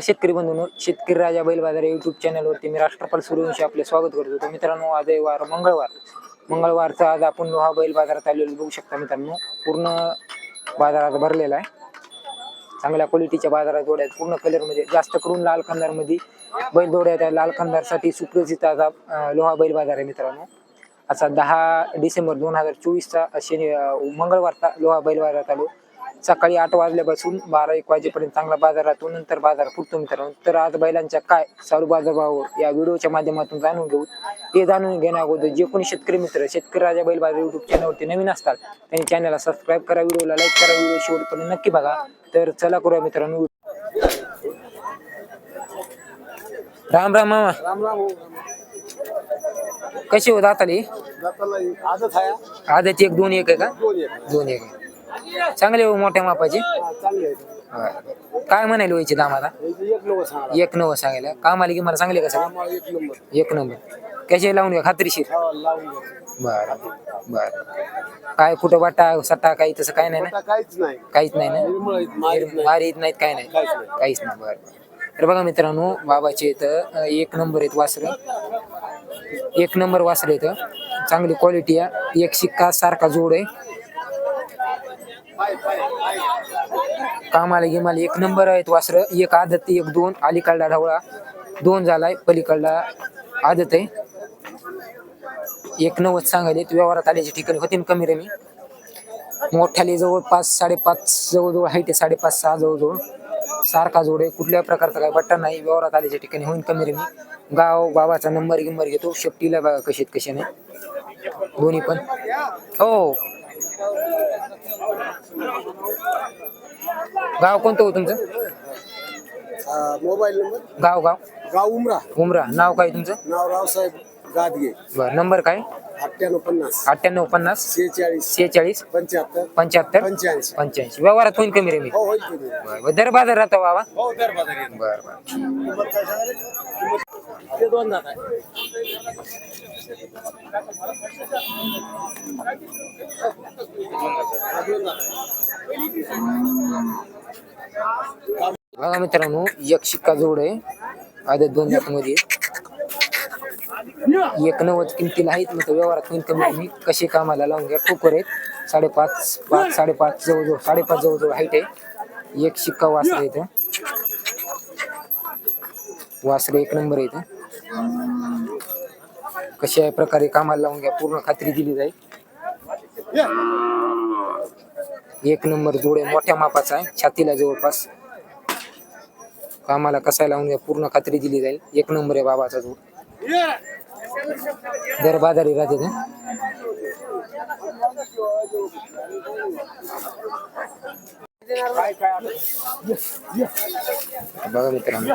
शेतकरी बंधूंनो शेतकरी राजा बैल बाजार युट्यूब चॅनलवरती मी राष्ट्रपाल सूर्यवंशी आपले स्वागत करतो. तर मित्रांनो आज आहे वार मंगळवार. मंगळवारचा आज आपण लोहा बैल बाजारात आलेलो बघू शकता मित्रांनो पूर्ण बाजारात भरलेला आहे. चांगल्या क्वालिटीच्या बाजारात जोड्या आहेत. पूर्ण कलरमध्ये जास्त करून लाल मध्ये बैल जोड्या आहेत. लाल खंदारसाठी सुप्रसिद्ध आता लोहा बैल बाजार आहे मित्रांनो. असा दहा डिसेंबर दोन हजार चोवीसचा शनि मंगळवारचा लोहा बैल बाजारात आलो. सकाळी आठ वाजल्यापासून बारा एक वाजेपर्यंत चांगला बाजार राहतो. नंतर बाजार फुटतो मित्रांनो. तर आज बैलांच्या काय चालू बाजारभाव या व्हिडिओच्या माध्यमातून जाणून घेऊ. हे जाणून घेण्या अगोदर जे कोणी शेतकरी मित्र शेतकरी राजा बैल बाजार युट्यूब चॅनलवरती नवीन असतात त्यांनी चॅनलला सबस्क्राईब करा व्हिडिओला लाईक करा व्हिडिओ शेवटपर्यंत नक्की बघा. तर चला करूया मित्रांनो. राम राम मामा. राम राम हो. कशी होत आताली जाताला आजच आहे. आदत एक दोन एक आहे का? दोन एक. दोन एक आहे. चांगले हो मोठ्या मापाचे. हा, चांगले आहेत बरं. काय म्हणाले व्हायचे दाम आता याची एक नवं सांगा एक नवं सांगायला. कामाला की मला सांगले का सगळं? आम्हाला एक नंबर. एक नंबर. कसे लावून घ्या खात्रीशीर. हा, लावून. बर बर. काय कुठं वाटा सट्टा काही तसं काय नाही ना? आता काहीच नाही. काहीच नाही ना? निर्मळ आहेत, मारीत नाही. मारी येत नाहीत काय नाही. काहीच नाही. काहीच नाही बर. तर बघा मित्रांनो बाबाचे इथं अं, एक नंबर आहेत वासर. एक नंबर वासर इथं. चांगली क्वालिटी आहे. एक शिक्का सारखा जोड आहे. कामाला गिमाला एक नंबर आहेत वासर. एक आदत एक दोन. अलीकडला ढवळा. दोन झालाय पलीकडला आदत आहे. एक नव्वद सांगायले व्यवहारात आल्याचे ठिकाणी होते ना कमी रमी. मोठ्याले जवळपास साडेपाच जवळजवळ हाईट आहे साडेपाच सहा जवळजवळ. सारखा जोड आहे. कुठल्या प्रकारचा काय बट्टा नाही. व्यवहारात आल्याच्या ठिकाणी होईन कमी रमी. गाव बाबाचा नंबर गिंबर घेतो. शेपटीला बघा कशी आहेत नाही. दोन्ही पण. हो. गाव कोणतं हो तुमचं? Mobile number? गाव गाव? गाव उमरा. उमरा. नाव काय तुमचं? नाव रावसाहेब गादगे. बरं नंबर काय? अठ्ठ्याण्णव पन्नास. अठ्ठ्याण्णव पन्नास शेहेचाळीस शेहेचाळीस पंच्याहत्तर पंच्याहत्तर पंच्याऐंशी. पंच्याऐंशी. व्यवहारात होईन कमी रमी हो होईल बरं दर बाजार राहतो बाबा. हो दर बाजार येईल. बरं बरं. किंमत काय सांगाले? किंमत- ते दोन दात आहे हा, दोन दात आहे. बघा मित्रांनो एक शिक्का जोड आहे. आधी दोन लाखमध्ये एक नव्वद किमतीला आहेत मग व्यवहारात होईल कमी कमी कसे कामाला लावून घ्या? ठोकर आहेत. साडेपाच पाच साडेपाच जवळजवळ साडेपाच जवळजवळ हाईट आहे. एक शिक्का वासर इथं वासर एक नंबर आहे इथं कशा प्रकारे कामाला लावून घ्या? पूर्ण खात्री दिली जाईल. एक नंबर जोडे मोठ्या मापाचा आहे छातीला जवळपास. कामाला कसा लावून घ्या? पूर्ण खात्री दिली जाईल. एक नंबर आहे बाबाचा जोड. दर बाजारी राहते ते. बघा मित्रांनो.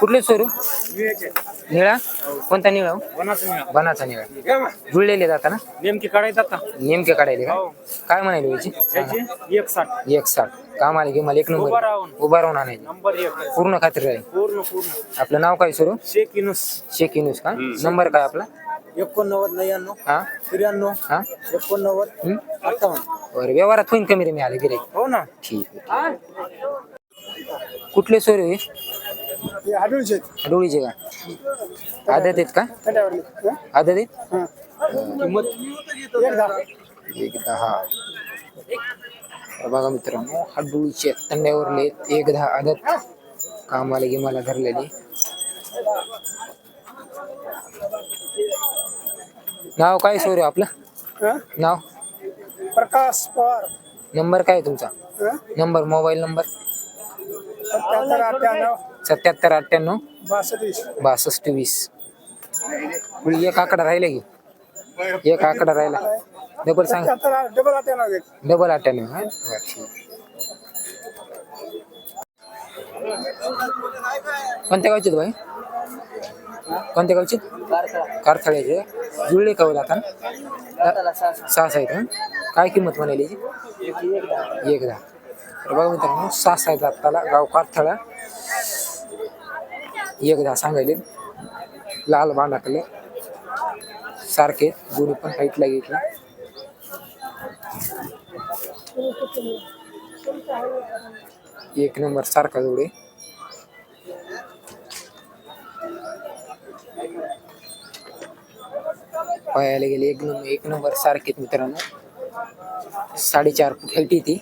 कुठले सोरू? निळा? कोणता निळा हो? बनाचा निळा. जुळलेले जाता ना? नेमकी काढायचं आता. नेमके काढायले का? काय याची? त्याची एक साठ एक साठ कामाला घे मला एक नंबर. उभा राहून. आणायचे. नंबर एक. पूर्ण खात्री राहील. पूर्ण पूर्ण. आपलं नाव काय सुरू? शेख इनुस शेख इनूस का? नंबर काय आपला? एकोणनव्वद नव्याण्णव हा? त्र्याण्णव हा? एकोणनव्वद? अठ्ठावन्न. बरं व्यवहारात होईन कमी रे मी आले गिरे हो ना. ठीक आहे कुठले सोरे हे? आढळून डोळीचे का? आदत आहेत का? आदत आहेत? किंमत एक दहा बघा मित्रांनो हा डोळीचे तंड्यावरले एक दहा आदत. कामाला गिमाला धरलेली. नाव काय सोरे आपलं? हं? नाव? प्रकाश पवार. नंबर काय आहे तुमचा? हं? Number mobile number? सत्याहत्तर अठ्ठ्याण्णव. सत्याहत्तर अठ्ठ्याण्णव? बासष्ट वीस. बासष्ट वीस. पुढे एक आकडा राहिला की. एक आकडा राहिला. डबल सांग. सत्याहत्तर डबल अठ्ठ्याण्णव एक. डबल अठ्ठ्याण्णव हा. कोणत्या गावचे भाई? कोणत्या गावचे कारथाळ्याचे जुळले का आता? सहा आहेत हं? काय किंमत म्हणाली याची? एक दहा. तर बघा मित्रांनो सहा सहा आहेत आत्ताला गाव कारथाळा एक दहा सांगायले. लाल बांडाकले सारखे दोन्ही पण हाईटला घेतला. एक नंबर सारखा जोडे. पाहायला गेले एक नंबर एक नंबर सारखेत मित्रांनो. साडेचार फूट हाईट येते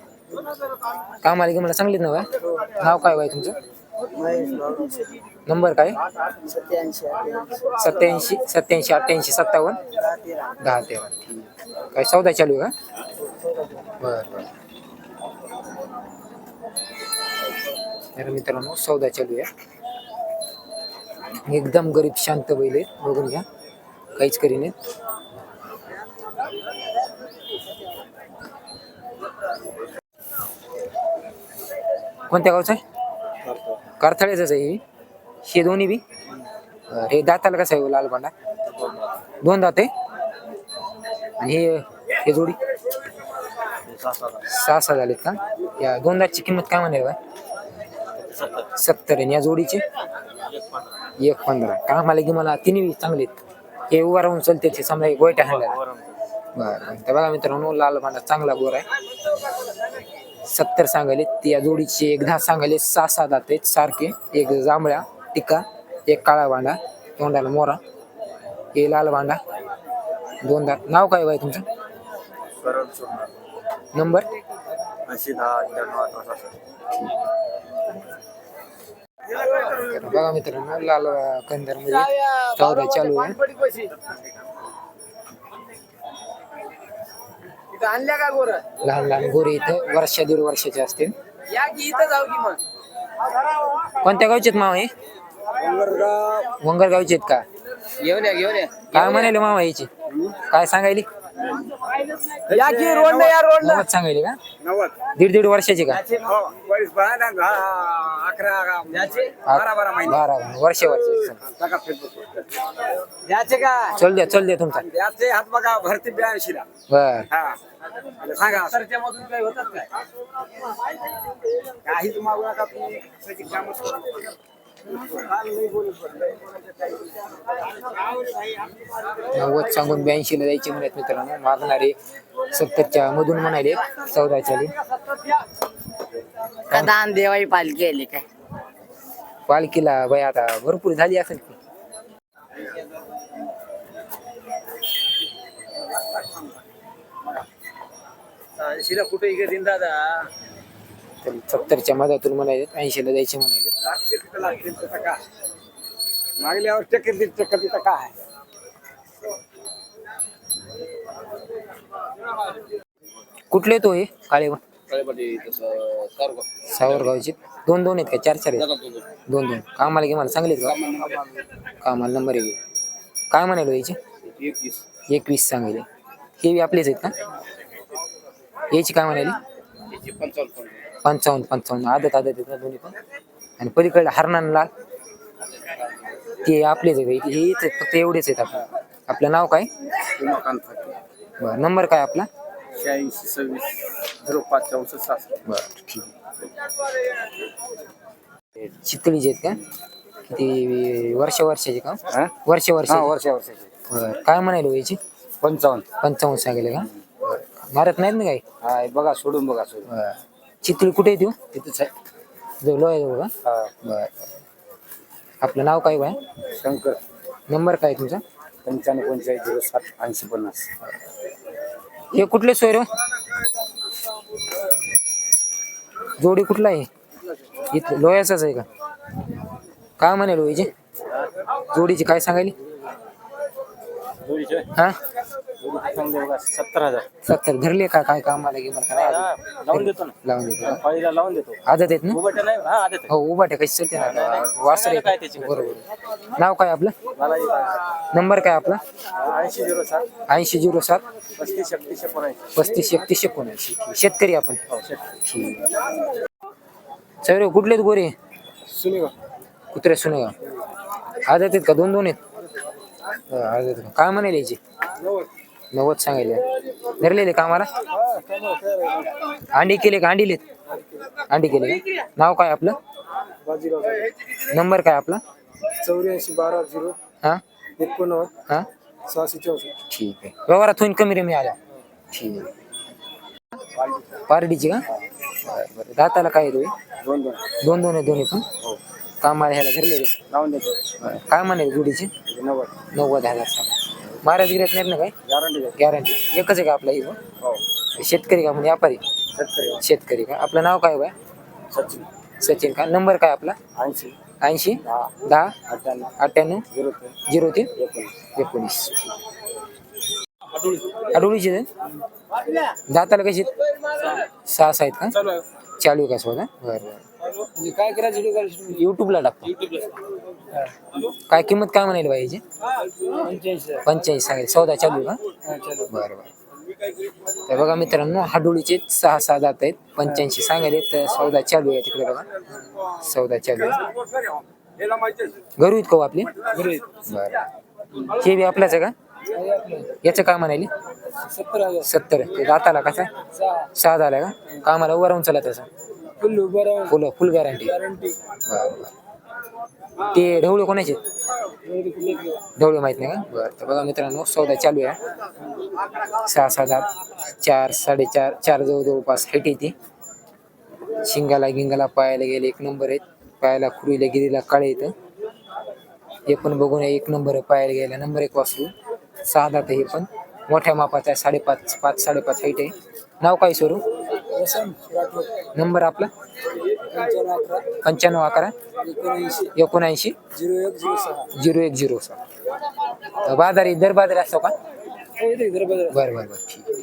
कामाला की मला सांगलीत ना बा? नाव काय हो बाय तुमचं? नंबर काय? सत्याऐंशी सत्याऐंशी अठ्ठ्याऐंशी सत्तावन्न? दहा तेरा. काय सौदा चालू आहे का? बरं बरं. तर मित्रांनो सौदा चालू आहे. एकदम गरीब शांत बैल आहेत. बघून घ्या. काहीच करी आहेत कोणत्या गावचं आहे? कारथाळ्याचंच आहे हे. हे दोन्ही बी? हे दाताला कसं आहे हो लाल पांडा दोन दात आहे. आणि हे हे जोडी? सहा सहा झालेत का? या दोन दातची किंमत काय म्हणे बा सत्तर आणि या जोडीचे? एक पंधरा. का मला की मला तिन्ही चांगले आहेत. हे उभा राहून चलते ते समजा एक गोयटा हाणला बरं बरं. तर बघा मित्रांनो लाल भांडा चांगला बोर आहे. सत्तर सांगाले ते या जोडीचे एक दहा सांगाले सहा सहा दात आहेत सारखे. एक जांभळ्या टिक्का एक काळा भांडा तोंडाला मोरा हे लाल भांडा दोन दात. नाव काय बाय तुमचं? नंबर? बघा मित्रांनो लाल कंदरमध्ये चालू आहे. आणल्या का गोर? लहान लहान गोरे इथं वर्षा दीड वर्षाचे असतील या की इथं जाऊ की मग? कोणत्या गावचे आहेत मामा हे? वंगर गावचे आहेत का? घेऊन या घेऊन या. काय म्हणाले मामा याची? काय सांगायली? या की रोड या रोड नव्वद सांगायली का? नव्वद. दीड दीड वर्षाचे का? हो वरीस बारा ना, हा, अकरा याचे? बारा बारा महिने. बारा वर्ष वर्ष टाका फेसबुक याचे का? चल द्या चल द्या तुमचा. याचे हात बघा भरती ब्याऐंशी ला बर. हा. सांगा. काही होतात काय? काही तुम्हाला नका तुम्ही कशाची कामच करू नका. नव्वद सांगून ब्याऐंशी ला जायचे म्हणत मित्रांनो. मागणारे सत्तरच्या मधून म्हणाले चौदा चाली. कदान देवाई पालखी आली काय? पालखीला बाई आता भरपूर झाली असेल की. शिला कुठे गेली दादा? तर सत्तरच्या मधातून म्हणाले ऐंशीला जायचे म्हणाले. तिथं मागल्यावर चक्कर देत चक्कर तिथं का आहे? कुठले तो हे? काळे सावरगावचे? दोन दोन आहेत का? चार चार आहेत? दोन दोन. कामाला घे मला चांगले आहेत का? कामाला नंबर एक. काय म्हणालो याचे? एकवीस. सांगले हे बी आपलेच आहेत का? याची काय म्हणाली पंचावन्न पंचावन्न. आदत आदत आहेत ना दोन्ही पण? आणि पलीकडे हरणान लाल ते आपलेच आहेत. हे फक्त एवढेच आहेत आपलं. आपलं नाव काय? उमाकांत फाटे बरं नंबर काय आपला? शहाऐंशी सव्वीस झिरो पाच चौसष्ट बरं ठीक आहे. चितळीचे आहेत का? किती वर्ष वर्षाचे का? वर्ष वर्ष. वर्षा वर्षाचे. बरं काय म्हणाले याची? पंचावन्न. पंचावन्न सांगितलं का? बरं. मारत नाहीत ना काही? हा हे बघा सोडून बघा सोडून. बरं. चितळी कुठे येते तिथंच आहे. जवळ आहे जवळ का हा. बरं. आपलं नाव काय बाय? शंकर. नंबर काय तुमचा? पंच्याण्णव पंचेचाळीस झिरो सात ऐंशी पन्नास. हे कुठले सोय रे जोडी कुठला आहे? इथं लोह्याचाच आहे का? काय म्हणे लोह्याची जोडीची काय सांगायली? हा? सत्तर हजार. सत्तर. धरले का काय कामाला गे मला काय हा, लावून देतो ना. लावून देतो का? पहिला लावून देतो. आदत आहेत ना? उभं नाही हा आदत हो ठेका चलते ना वासरे काय त्याची बरोबर. नाव काय आपलं? नंबर काय आपला? ऐंशी झिरो सात. ऐंशी झिरो सात. पस्तीस छत्तीस एकोणऐंशी. पस्तीस एकतीस एकोणऐंशी. शेतकरी आपण. हो ठीक. चौरे कुठलेत गोरे? सुनी कुत्रे सुने का आदत आहेत का? दोन दोन आहेत? हा, आदत का? काय म्हणाले याचे? नव्वद सांगायले धरलेले कामाला अंडी केले का? अंडी लेत अंडी केले का? नाव काय आपलं? बाजीराव नंबर काय आपला? चौऱ्याऐंशी बारा झिरो हा? एकोणनव्वद हा? सहाशे चौसष्ट. ठीक आहे. व्यवहारात होईन कमी रेमी आल्या. ठीक आहे. पारडीची का? बरं बरं दाताला काय येतोय दोन दोन. दोन दोन आहे दोन्ही पण कामाला ह्याला धरलेले. लावून देतो. काय म्हणाले जोडीचे नव्वद. नव्वद हजार सांगा. महाराज गिरत नाहीत ना काय? गॅरंटी गॅरंटी एकच आहे का आपला इथं हो. शेतकरी का म्हणजे व्यापारी? शेतकरी. शेतकरी का? आपलं नाव काय बाय? सचिन. सचिन का? नंबर काय आपला? ऐंशी. ऐंशी दहा. अठ्ठ्याण्णव. अठ्ठ्याण्णव झिरो तीन. झिरो तीन एकोणीस. अडोळीचे? दाताला कशी सहा. सहा आहेत का? चालू आहे. का स्वतः बरं बरं. म्हणजे काय करायचं युट्यूबला टाकतो. काय किंमत काय म्हणाली बाई याची पंच्याऐंशी पंच्याऐंशी सांगेल. चौदा चालू आहे का? बरं बरं. तर बघा मित्रांनो हाडोळीचे सहा सहा दात आहेत. पंच्याऐंशी सांगायले तर सौदा चालू आहे तिकडे बघा. सौदा चालू आहे. घरू आहेत का हो आपले? बरं. हे बी आपल्याच आहे का? याचं काय म्हणाले? सत्तर हजार. सत्तर. ते दाताला कसा? सहा. सहा झाला का? कामाला उभा राहून चला तसा. फुल उभं राहून. फुल फुल गॅरंटी ते ढवळे कोणाचे? ढवळे माहीत नाही का? बरं तर बघा मित्रांनो सौदा चालू आहे. सहा सात आठ चार साडेचार चार जवळ जवळपास हाईट येते शिंगाला गिंगाला पायाला गेले एक नंबर आहेत. पायाला खुरीला गिरीला काळे येतं हे पण बघून एक नंबर आहे पायाला गेला नंबर एक वासरू. सहा दात हे पण. मोठ्या मापाचा आहे साडेपाच पाच साडेपाच हाईट आहे. नाव काय स्वरू वसंत राठोड नंबर आपला? पंच्याण्णव अकरा. पंच्याण्णव अकरा? एकोणऐंशी. एकोणऐंशी? झिरो एक झिरो सहा. झिरो एक झिरो सहा. बाजारी दर बाजारी असतो का? हो इथे बरं बरं बरं. ठीक आहे.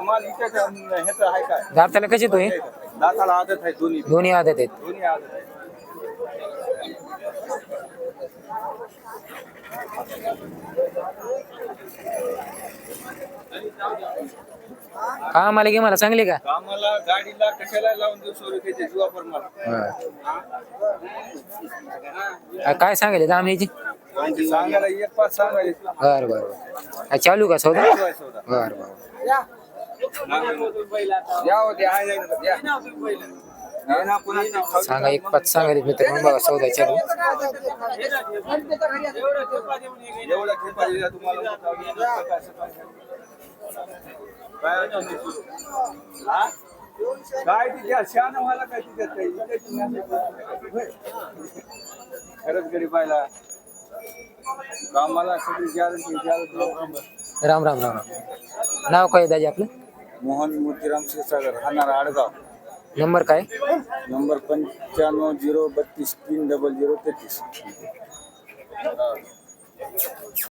माल इथेच आहे काय? दाताला कसे तो हे दाताला आदत आहे दोन्ही. दोन्ही आदत आहेत. दोन्ही आदत आहे. का मला चांगले का? कामाला गाडीला कशाला लावून देऊ सौ रुपयाचे जीवापर मला. आ, काय सांगायले? दाम याची सांगायला एक पाच सांगायला. बरं बरं बरं. चालू का? सौदा? सौदा. बरं बरं. या होते आहे जाईल ना, या. नाही ना, पुन्हा ते खाऊ- सांगा एक पाच सांगायले मित्रांनो बघा सौदा चालू एवढा खेपा दिला तुम्हाला काय अडचण नाही. हा? काय तिथे शान व्हायला काय तिथे काही इकायची नाही. होय. खरंच गरीब पाहिला कामाला सगळी गॅरंटी गॅरंटी राम राम राम राम नाव काय दाजी आपलं मोहन मूर्तीराम क्षीरसागर राहणार आडगाव. नंबर काय? नंबर पंच्याण्णव झिरो बत्तीस तीन डबल झिरो तेहतीस.